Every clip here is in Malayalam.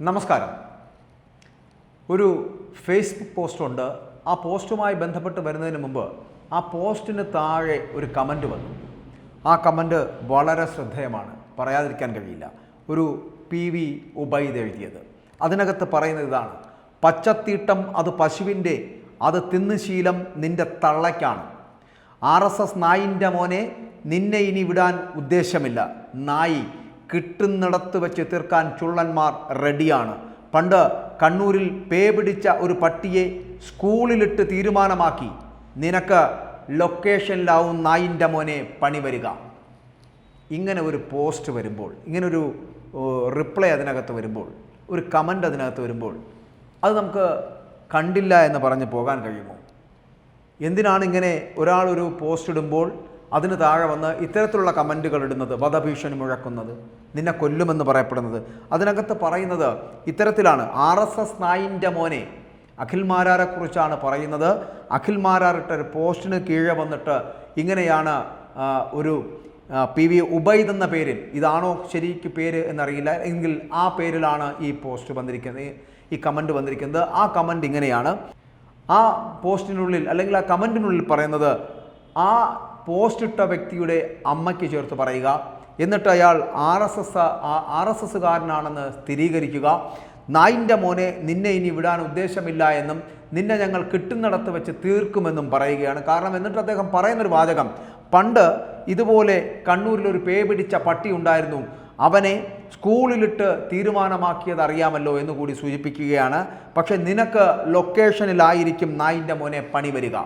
നമസ്കാരം. ഒരു ഫേസ്ബുക്ക് പോസ്റ്റുണ്ട്. ആ പോസ്റ്റുമായി ബന്ധപ്പെട്ട് വരുന്നതിന് മുമ്പ് ആ പോസ്റ്റിന് താഴെ ഒരു കമന്റ് വന്നു. ആ കമന്റ് വളരെ ശ്രദ്ധേയമാണ്. പറയാതിരിക്കാൻ കഴിയില്ല. ഒരു പി വി ഉബൈദ് എഴുതിയത്. അതിനകത്ത് പറയുന്നത് ഇതാണ്. പച്ചത്തീട്ടം അത് പശുവിന്റെ അത് തിന്ന് ശീലം നിന്റെ തള്ളയ്ക്കാണ്. ആർ എസ് എസ് നായിന്റെ മോനെ നിന്നെ ഇനി വിടാൻ ഉദ്ദേശമില്ല. നായി കിട്ടുന്നിടത്ത് വെച്ച് തീർക്കാൻ ചുള്ളന്മാർ റെഡിയാണ്. പണ്ട് കണ്ണൂരിൽ പേ പിടിച്ച ഒരു പട്ടിയെ സ്കൂളിലിട്ട് തീരുമാനമാക്കി. നിനക്ക് ലൊക്കേഷനിലാവും നായിന്റെ മോനെ പണി വരിക. ഇങ്ങനെ ഒരു പോസ്റ്റ് വരുമ്പോൾ ഇങ്ങനൊരു റിപ്ലൈ അതിനകത്ത് വരുമ്പോൾ ഒരു കമന്റ് അതിനകത്ത് വരുമ്പോൾ അത് നമുക്ക് കണ്ടില്ല എന്ന് പറഞ്ഞ് പോകാൻ കഴിയുമോ? എന്തിനാണ് ഇങ്ങനെ ഒരാളൊരു ഒരു പോസ്റ്റ് ഇടുമ്പോൾ അതിന് താഴെ വന്ന് ഇത്തരത്തിലുള്ള കമന്റുകൾ ഇടുന്നത് വധഭീഷണി മുഴക്കുന്നത് നിന്നെ കൊല്ലുമെന്ന് പറയപ്പെടുന്നത്. അതിനകത്ത് പറയുന്നത് ഇത്തരത്തിലാണ്. ആർ എസ് എസ് നായിന്റെ മോനെ അഖിൽ മാരാരെക്കുറിച്ചാണ് പറയുന്നത്. അഖിൽ മാരാറിട്ട ഒരു പോസ്റ്റിന് കീഴെ വന്നിട്ട് ഇങ്ങനെയാണ് ഒരു പി വി ഉബൈദ് എന്ന പേരിൽ ഇതാണോ ശരിക്ക് പേര് എന്നറിയില്ല എങ്കിൽ ആ പേരിലാണ് ഈ പോസ്റ്റ് വന്നിരിക്കുന്നത് ഈ കമന്റ് വന്നിരിക്കുന്നത്. ആ കമന്റ് ഇങ്ങനെയാണ്. ആ പോസ്റ്റിനുള്ളിൽ അല്ലെങ്കിൽ ആ കമന്റിനുള്ളിൽ പറയുന്നത് ആ പോസ്റ്റ് ഇട്ട വ്യക്തിയുടെ അമ്മയ്ക്ക് ചേർത്ത് പറയുക. എന്നിട്ട് അയാൾ R S S R S എസ്സുകാരനാണെന്ന് സ്ഥിരീകരിക്കുക. നായിന്റെ മോനെ നിന്നെ ഇനി വിടാൻ ഉദ്ദേശമില്ല എന്നും നിന്നെ ഞങ്ങൾ കിട്ടുന്നിടത്ത് വെച്ച് തീർക്കുമെന്നും പറയുകയാണ്. കാരണം എന്നിട്ട് അദ്ദേഹം പറയുന്നൊരു വാചകം. പണ്ട് ഇതുപോലെ കണ്ണൂരിലൊരു പേ പിടിച്ച പട്ടി ഉണ്ടായിരുന്നു. അവനെ സ്കൂളിലിട്ട് തീരുമാനമാക്കിയത് അറിയാമല്ലോ എന്ന് കൂടി സൂചിപ്പിക്കുകയാണ്. പക്ഷെ നിനക്ക് ലൊക്കേഷനിലായിരിക്കും നായിന്റെ മോനെ പണി വരിക.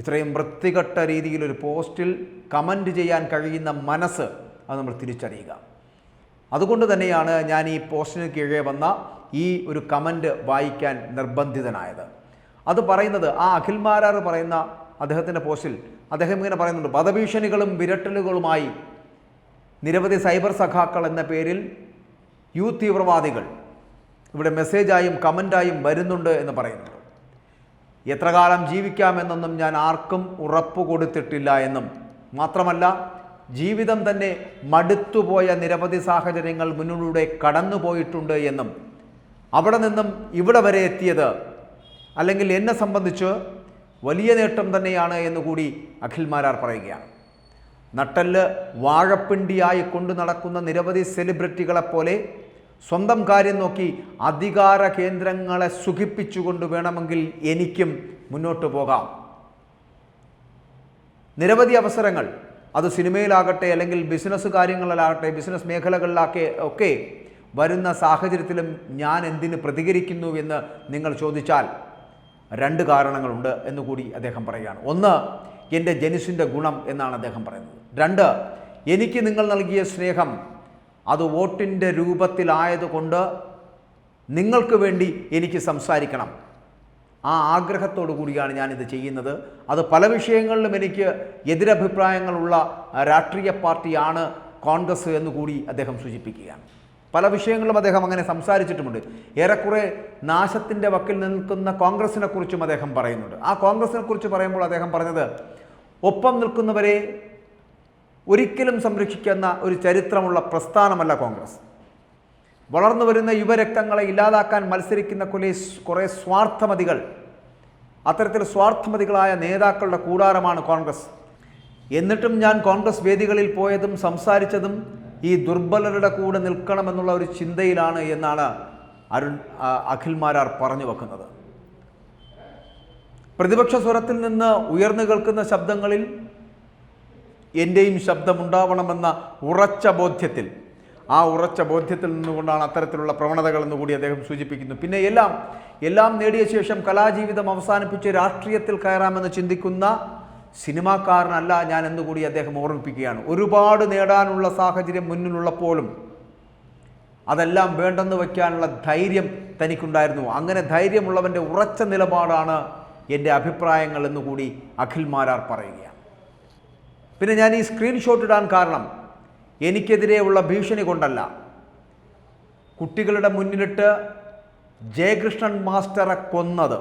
ഇത്രയും വൃത്തികെട്ട രീതിയിൽ ഒരു പോസ്റ്റിൽ കമന്റ് ചെയ്യാൻ കഴിയുന്ന മനസ്സ് അത് നമ്മൾ തിരിച്ചറിയുക. അതുകൊണ്ട് തന്നെയാണ് ഞാൻ ഈ പോസ്റ്റിന് കീഴേ വന്ന ഈ ഒരു കമന്റ് വായിക്കാൻ നിർബന്ധിതനായത്. അത് പറയുന്നത് ആ അഖിൽ മാരാർ പറയുന്ന അദ്ദേഹത്തിന്റെ പോസ്റ്റിൽ അദ്ദേഹം ഇങ്ങനെ പറയുന്നുണ്ട് വധഭീഷണികളും വിരട്ടലുകളുമായി നിരവധി സൈബർ സഖാക്കൾ എന്ന പേരിൽ യൂത്ത് തീവ്രവാദികൾ ഇവിടെ മെസ്സേജായും കമന്റായും വരുന്നുണ്ട് എന്ന് പറയുന്നുണ്ട്. എത്ര കാലം ജീവിക്കാമെന്നൊന്നും ഞാൻ ആർക്കും ഉറപ്പ് കൊടുത്തിട്ടില്ല എന്നും. മാത്രമല്ല ജീവിതം തന്നെ മടുത്തുപോയ നിരവധി സാഹചര്യങ്ങൾ മുന്നിലൂടെ കടന്നുപോയിട്ടുണ്ട് എന്നും. അവിടെ നിന്നും ഇവിടെ വരെ എത്തിയത് അല്ലെങ്കിൽ എന്നെ സംബന്ധിച്ച് വലിയ നേട്ടം തന്നെയാണ് എന്നുകൂടി അഖിൽമാരാർ അഖിൽ മാരാർ പറയുകയാണ്. നട്ടൽ വാഴപ്പിണ്ടിയായി കൊണ്ടു നടക്കുന്ന നിരവധി സെലിബ്രിറ്റികളെപ്പോലെ സ്വന്തം കാര്യം നോക്കി അധികാര കേന്ദ്രങ്ങളെ സുഖിപ്പിച്ചുകൊണ്ട് വേണമെങ്കിൽ എനിക്കും മുന്നോട്ട് പോകാം. നിരവധി അവസരങ്ങൾ. അത് സിനിമയിലാകട്ടെ അല്ലെങ്കിൽ ബിസിനസ് കാര്യങ്ങളിലാകട്ടെ ബിസിനസ് മേഖലകളിലാക്കെ ഒക്കെ വരുന്ന സാഹചര്യത്തിലും ഞാൻ എന്തിന് പ്രതികരിക്കുന്നു എന്ന് നിങ്ങൾ ചോദിച്ചാൽ രണ്ട് കാരണങ്ങളുണ്ട് എന്ന് കൂടി അദ്ദേഹം പറയുകയാണ്. ഒന്ന് എന്റെ ജനുസിന്റെ ഗുണം എന്നാണ് അദ്ദേഹം പറയുന്നത്. രണ്ട് എനിക്ക് നിങ്ങൾ നൽകിയ സ്നേഹം അത് വോട്ടിന്റെ രൂപത്തിലായതുകൊണ്ട് നിങ്ങൾക്ക് വേണ്ടി എനിക്ക് സംസാരിക്കണം. ആ ആഗ്രഹത്തോടു കൂടിയാണ് ഞാനിത് ചെയ്യുന്നത്. അത് പല വിഷയങ്ങളിലും എനിക്ക് എതിരഭിപ്രായങ്ങളുള്ള രാഷ്ട്രീയ പാർട്ടിയാണ് കോൺഗ്രസ് എന്ന് കൂടി അദ്ദേഹം സൂചിപ്പിക്കുകയാണ്. പല വിഷയങ്ങളും അദ്ദേഹം അങ്ങനെ സംസാരിച്ചിട്ടുമുണ്ട്. ഏറെക്കുറെ നാശത്തിന്റെ വക്കിൽ നിൽക്കുന്ന കോൺഗ്രസിനെ കുറിച്ചും അദ്ദേഹം പറയുന്നുണ്ട്. ആ കോൺഗ്രസിനെ കുറിച്ച് പറയുമ്പോൾ അദ്ദേഹം പറഞ്ഞത് ഒപ്പം നിൽക്കുന്നവരെ ഒരിക്കലും സംരക്ഷിക്കുന്ന ഒരു ചരിത്രമുള്ള പ്രസ്ഥാനമല്ല കോൺഗ്രസ്. വളർന്നു വരുന്ന യുവരക്തങ്ങളെ ഇല്ലാതാക്കാൻ മത്സരിക്കുന്ന കുറെ കുറേ സ്വാർത്ഥമതികൾ അത്തരത്തിൽ സ്വാർത്ഥമതികളായ നേതാക്കളുടെ കൂടാരമാണ് കോൺഗ്രസ്. എന്നിട്ടും ഞാൻ കോൺഗ്രസ് വേദികളിൽ പോയതും സംസാരിച്ചതും ഈ ദുർബലരുടെ കൂടെ നിൽക്കണമെന്നുള്ള ഒരു ചിന്തയിലാണ് എന്നാണ് അരുൺ അഖിൽമാരാർ അഖിൽ മാരാർ പറഞ്ഞു വെക്കുന്നത്. പ്രതിപക്ഷ സ്വരത്തിൽ നിന്ന് ഉയർന്നു കേൾക്കുന്ന ശബ്ദങ്ങളിൽ എന്റെയും ശബ്ദമുണ്ടാവണമെന്ന ഉറച്ച ബോധ്യത്തിൽ. ആ ഉറച്ച ബോധ്യത്തിൽ നിന്നുകൊണ്ടാണ് അത്തരത്തിലുള്ള പ്രവണതകൾ എന്ന് കൂടി അദ്ദേഹം സൂചിപ്പിക്കുന്നു. പിന്നെ എല്ലാം എല്ലാം നേടിയ ശേഷം കലാജീവിതം അവസാനിപ്പിച്ച് രാഷ്ട്രീയത്തിൽ കയറാമെന്ന് ചിന്തിക്കുന്ന സിനിമാക്കാരനല്ല ഞാൻ എന്നുകൂടി അദ്ദേഹം ഓർമ്മിപ്പിക്കുകയാണ്. ഒരുപാട് നേടാനുള്ള സാഹചര്യം മുന്നിലുള്ളപ്പോഴും അതെല്ലാം വേണ്ടെന്ന് വയ്ക്കാനുള്ള ധൈര്യം തനിക്കുണ്ടായിരുന്നു. അങ്ങനെ ധൈര്യമുള്ളവന്റെ ഉറച്ച നിലപാടാണ് എന്റെ അഭിപ്രായങ്ങൾ എന്നുകൂടി അഖിൽ മാരാർ പറയുകയാണ്. പിന്നെ ഞാൻ ഈ സ്ക്രീൻഷോട്ട് ഇടാൻ കാരണം എനിക്കെതിരെയുള്ള ഭീഷണി കൊണ്ടല്ല. കുട്ടികളുടെ മുന്നിലിട്ട് ജയകൃഷ്ണൻ മാസ്റ്ററെ കൊന്നത്.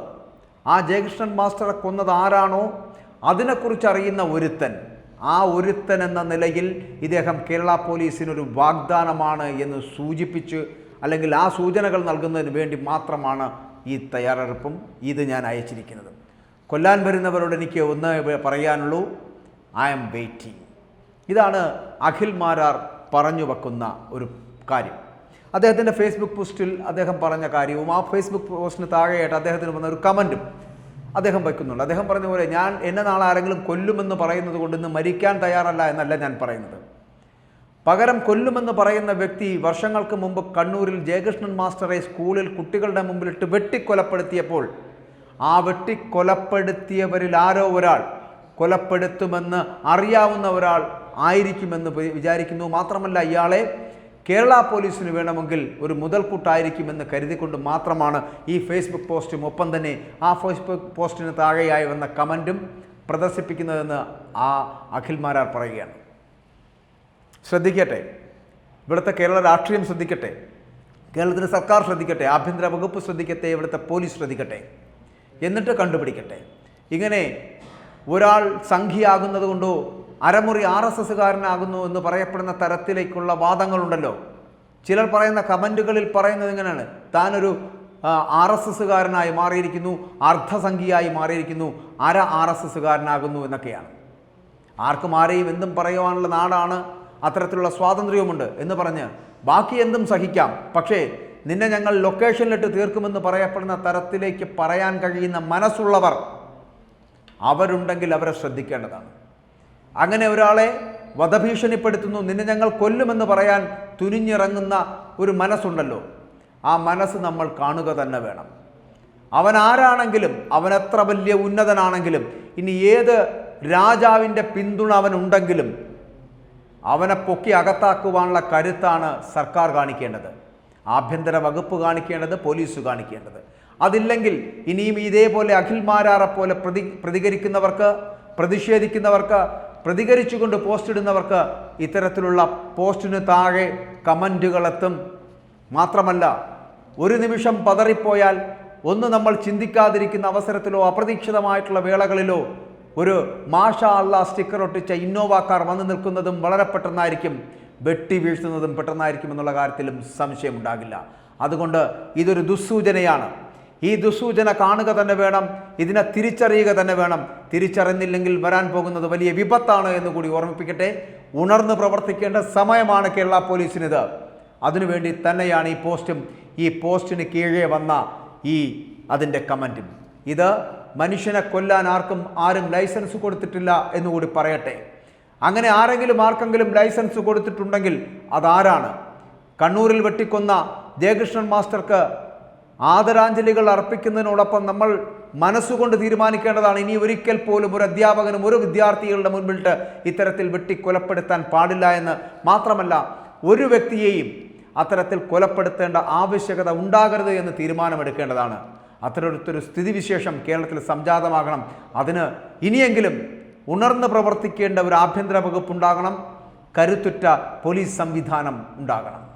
ആ ജയകൃഷ്ണൻ മാസ്റ്ററെ കൊന്നത് ആരാണോ? അതിനെക്കുറിച്ച് അറിയുന്ന ഒരുത്തൻ. ആ ഒരുത്തൻ എന്ന നിലയിൽ ഇദ്ദേഹം കേരള പോലീസിനൊരു വാഗ്ദാനമാണ് എന്ന് സൂചിപ്പിച്ച് അല്ലെങ്കിൽ ആ സൂചനകൾ നൽകുന്നതിന് വേണ്ടി മാത്രമാണ് ഈ തയ്യാറെടുപ്പും ഇത് ഞാൻ അയച്ചിരിക്കുന്നത്. കൊല്ലാൻ വരുന്നവരോട് എനിക്ക് ഒന്ന് പറയാനുള്ളൂ. I am waiting. ഇതാണ് അഖിൽ മാരാർ പറഞ്ഞു വെക്കുന്ന ഒരു കാര്യം. അദ്ദേഹത്തിന്റെ ഫേസ്ബുക്ക് പോസ്റ്റിൽ അദ്ദേഹം പറഞ്ഞ കാര്യവും ആ ഫേസ്ബുക്ക് പോസ്റ്റിന് താഴെയായിട്ട് അദ്ദേഹത്തിന് വന്ന ഒരു കമന്റും അദ്ദേഹം വയ്ക്കുന്നുണ്ട്. അദ്ദേഹം പറഞ്ഞ പോലെ ഞാൻ എന്നെ നാളെ ആരെങ്കിലും കൊല്ലുമെന്ന് പറയുന്നത് കൊണ്ട് ഇന്ന് മരിക്കാൻ തയ്യാറല്ല എന്നല്ല ഞാൻ പറയുന്നത്. പകരം കൊല്ലുമെന്ന് പറയുന്ന വ്യക്തി വർഷങ്ങൾക്ക് മുമ്പ് കണ്ണൂരിൽ ജയകൃഷ്ണൻ മാസ്റ്ററെ സ്കൂളിൽ കുട്ടികളുടെ മുമ്പിലിട്ട് വെട്ടിക്കൊലപ്പെടുത്തിയപ്പോൾ ആ വെട്ടിക്കൊലപ്പെടുത്തിയവരിൽ ആരോ ഒരാൾ കൊലപ്പെടുത്തുമെന്ന് അറിയാവുന്ന ഒരാൾ ആയിരിക്കുമെന്ന് വിചാരിക്കുന്നു. മാത്രമല്ല ഇയാളെ കേരള പോലീസിന് വേണമെങ്കിൽ ഒരു മുതൽക്കൂട്ടായിരിക്കുമെന്ന് കരുതിക്കൊണ്ട് മാത്രമാണ് ഈ ഫേസ്ബുക്ക് പോസ്റ്റും ഒപ്പം തന്നെ ആ ഫേസ്ബുക്ക് പോസ്റ്റിന് താഴെയായി വന്ന കമന്റും പ്രദർശിപ്പിക്കുന്നതെന്ന് ആ അഖിൽമാരാർ പറയുകയാണ്. ശ്രദ്ധിക്കട്ടെ. ഇവിടുത്തെ കേരള രാഷ്ട്രീയം ശ്രദ്ധിക്കട്ടെ. കേരളത്തിന്റെ സർക്കാർ ശ്രദ്ധിക്കട്ടെ. ആഭ്യന്തര വകുപ്പ് ശ്രദ്ധിക്കട്ടെ. ഇവിടുത്തെ പോലീസ് ശ്രദ്ധിക്കട്ടെ. എന്നിട്ട് കണ്ടുപിടിക്കട്ടെ. ഇങ്ങനെ ഒരാൾ സംഖ്യയാകുന്നത് കൊണ്ടോ അരമുറി ആർ എസ് എസ്സുകാരനാകുന്നു എന്ന് പറയപ്പെടുന്ന തരത്തിലേക്കുള്ള വാദങ്ങളുണ്ടല്ലോ. ചിലർ പറയുന്ന കമന്റുകളിൽ പറയുന്നത് ഇങ്ങനെയാണ്. താനൊരു ആർ എസ് എസ്സുകാരനായി മാറിയിരിക്കുന്നു അർദ്ധസംഖ്യയായി മാറിയിരിക്കുന്നു അര ആർ എസ് എസ്സുകാരനാകുന്നു എന്നൊക്കെയാണ്. ആർക്കും ആരെയും എന്തും പറയുവാനുള്ള നാടാണ് അത്തരത്തിലുള്ള സ്വാതന്ത്ര്യവുമുണ്ട് എന്ന് പറഞ്ഞ് ബാക്കി എന്തും സഹിക്കാം. പക്ഷേ നിന്നെ ഞങ്ങൾ ലൊക്കേഷനിലിട്ട് തീർക്കുമെന്ന് പറയപ്പെടുന്ന തരത്തിലേക്ക് പറയാൻ കഴിയുന്ന മനസ്സുള്ളവർ അവരുണ്ടെങ്കിൽ അവരെ ശ്രദ്ധിക്കേണ്ടതാണ്. അങ്ങനെ ഒരാളെ വധഭീഷണിപ്പെടുത്തുന്നു നിന്നെ ഞങ്ങൾ കൊല്ലുമെന്ന് പറയാൻ തുനിഞ്ഞിറങ്ങുന്ന ഒരു മനസ്സുണ്ടല്ലോ. ആ മനസ്സ് നമ്മൾ കാണുക തന്നെ വേണം. അവൻ ആരാണെങ്കിലും അവൻ എത്ര വലിയ ഉന്നതനാണെങ്കിലും ഇനി ഏത് രാജാവിന്റെ പിന്തുണ അവനുണ്ടെങ്കിലും അവനെ പൊക്കി അകത്താക്കുവാനുള്ള കരുത്താണ് സർക്കാർ കാണിക്കേണ്ടത്. ആഭ്യന്തര വകുപ്പ് കാണിക്കേണ്ടത് പോലീസ് കാണിക്കേണ്ടത്. അതില്ലെങ്കിൽ ഇനിയും ഇതേപോലെ അഖിൽമാരാറെ പോലെ പ്രതി പ്രതികരിക്കുന്നവർക്ക് പ്രതിഷേധിക്കുന്നവർക്ക് പ്രതികരിച്ചുകൊണ്ട് പോസ്റ്റ് ഇടുന്നവർക്ക് ഇത്തരത്തിലുള്ള പോസ്റ്റിന് താഴെ കമന്റുകളെത്തും. മാത്രമല്ല ഒരു നിമിഷം പതറിപ്പോയാൽ ഒന്ന് നമ്മൾ ചിന്തിക്കാതിരിക്കുന്ന അവസരത്തിലോ അപ്രതീക്ഷിതമായിട്ടുള്ള വേളകളിലോ ഒരു മാഷ അള്ള സ്റ്റിക്കർ ഒട്ടിച്ച ഇന്നോവ കാർ വന്നു നിൽക്കുന്നതും വളരെ പെട്ടെന്നായിരിക്കും. വെട്ടി വീഴ്ത്തുന്നതും പെട്ടെന്നായിരിക്കും എന്നുള്ള കാര്യത്തിലും സംശയമുണ്ടാകില്ല. അതുകൊണ്ട് ഇതൊരു ദുസ്സൂചനയാണ്. ഈ ദുസൂചന കാണുക തന്നെ വേണം ഇതിനെ തിരിച്ചറിയുക തന്നെ വേണം. തിരിച്ചറിഞ്ഞില്ലെങ്കിൽ വരാൻ പോകുന്നത് വലിയ വിപത്താണ് എന്ന് കൂടി ഓർമ്മിപ്പിക്കട്ടെ. ഉണർന്ന് പ്രവർത്തിക്കേണ്ട സമയമാണ് കേരള പോലീസിനിത്. അതിനുവേണ്ടി തന്നെയാണ് ഈ പോസ്റ്റും ഈ പോസ്റ്റിന് കീഴേ വന്ന ഈ അതിന്റെ കമന്റും. ഇത് മനുഷ്യനെ കൊല്ലാൻ ആർക്കും ആരും ലൈസൻസ് കൊടുത്തിട്ടില്ല എന്നുകൂടി പറയട്ടെ. അങ്ങനെ ആരെങ്കിലും ആർക്കെങ്കിലും ലൈസൻസ് കൊടുത്തിട്ടുണ്ടെങ്കിൽ അതാരാണ്? കണ്ണൂരിൽ വെട്ടിക്കൊന്ന ജയകൃഷ്ണൻ മാസ്റ്റർക്ക് ആദരാഞ്ജലികൾ അർപ്പിക്കുന്നതിനോടൊപ്പം നമ്മൾ മനസ്സുകൊണ്ട് തീരുമാനിക്കേണ്ടതാണ്. ഇനി ഒരിക്കൽ പോലും ഒരു അധ്യാപകനും ഒരു വിദ്യാർത്ഥികളുടെ മുൻപിലിട്ട് ഇത്തരത്തിൽ വെട്ടിക്കൊലപ്പെടുത്താൻ പാടില്ല എന്ന് മാത്രമല്ല ഒരു വ്യക്തിയെയും അത്തരത്തിൽ കൊലപ്പെടുത്തേണ്ട ആവശ്യകത ഉണ്ടാകരുത് എന്ന് തീരുമാനമെടുക്കേണ്ടതാണ്. അത്തരത്തൊരു സ്ഥിതിവിശേഷം കേരളത്തിൽ സംജാതമാകണം. അതിന് ഇനിയെങ്കിലും ഉണർന്ന് പ്രവർത്തിക്കേണ്ട ഒരു ആഭ്യന്തര വകുപ്പ് ഉണ്ടാകണം കരുത്തുറ്റ പോലീസ് സംവിധാനം ഉണ്ടാകണം.